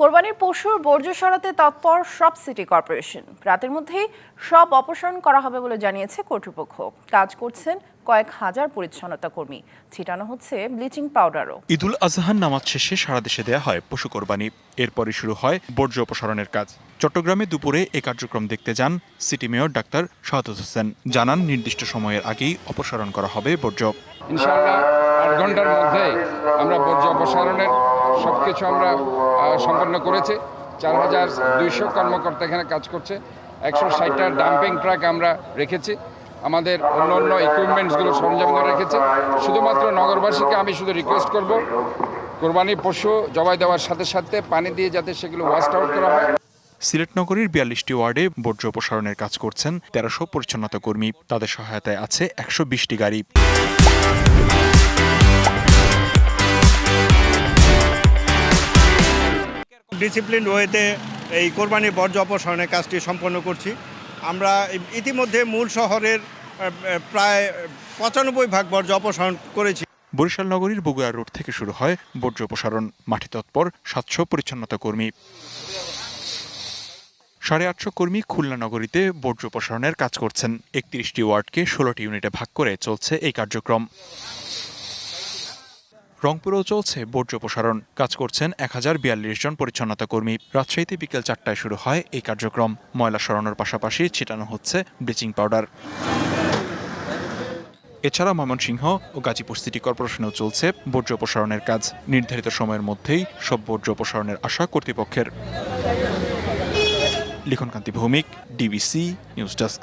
কোরবানির পশুর বর্জ্য সরাতে তৎপর সব সিটি কর্পোরেশন। রাতের মধ্যেই সব অপসারণ করা হবে বলে জানিয়েছে কর্তৃপক্ষ। কাজ করছেন কয়েক হাজার পরিচ্ছন্নতা কর্মী। ছিটানো হচ্ছে ব্লিচিং পাউডারও। ঈদুল আজহার নামাজ শেষে সারা দেশে দেয়া হয় পশু কোরবানি। এরপরই শুরু হয় বর্জ্য অপসারণের কাজ। চট্টগ্রামে দুপুরে এ কার্যক্রম দেখতে যান city mayor doctor Shahadut Hossain. জানান নির্দিষ্ট সময়ের আগেই অপসারণ করা হবে বর্জ্য। ইনশাআল্লাহ আট ঘণ্টার মধ্যে আমরা বর্জ্য অপসারণের সব কিছু আমরা সম্পন্ন করেছি। চার হাজার দুইশো কর্মকর্তা এখানে কাজ করছে। একশো ষাটটা ডাম্পিং ট্রাক আমরা রেখেছি। আমাদের অন্য অন্য ইকুইপমেন্টসগুলো সরঞ্জাম সরঞ্জামগুলো রেখেছি। শুধুমাত্র নগরবাসীকে আমি শুধু রিকোয়েস্ট করব, কোরবানি পশু জবাই দেওয়ার সাথে সাথে পানি দিয়ে যাতে সেগুলো ওয়াস্ট আউট করা হয়। সিলেট নগরীর বিয়াল্লিশটি ওয়ার্ডে বর্জ্য অপসারণের কাজ করছেন তেরোশো পরিচ্ছন্নতা কর্মী। তাদের সহায়তায় আছে একশো বিশটি গাড়ি। ডিসিপ্লিন ওয়েতে এই কোরবানি বর্জ্য অপসারণের কাজটি সম্পন্ন করছি। আমরা ইতিমধ্যে মূল শহরের প্রায় পঁচানব্বই ভাগ বর্জ্য অপসারণ করেছি। বরিশাল নগরীর বগুড়া রোড থেকে শুরু হয় বর্জ্য অপসারণ। মাঠে তৎপর সাতশো পরিচ্ছন্নতা কর্মী। সাড়ে আটশো কর্মী খুলনা নগরীতে বর্জ্য অপসারণের কাজ করছেন। একত্রিশটি ওয়ার্ডকে ষোলোটি ইউনিটে ভাগ করে চলছে এই কার্যক্রম। রংপুরেও চলছে বর্জ্য প্রসারণ। কাজ করছেন এক হাজার বিয়াল্লিশ জন পরিচ্ছন্নতা কর্মী। রাজশাহীতে বিকেল চারটায় শুরু হয় এই কার্যক্রম। ময়লা সরানোর পাশাপাশি ছিটানো হচ্ছে ব্লিচিং পাউডার। এছাড়া ময়মনসিংহ ও গাজীপুর সিটি কর্পোরেশনেও চলছে বর্জ্য অপসারণের কাজ। নির্ধারিত সময়ের মধ্যেই সব বর্জ্য অপসারণের আশা কর্তৃপক্ষের। Likhankanti Bhowmik, DBC news desk.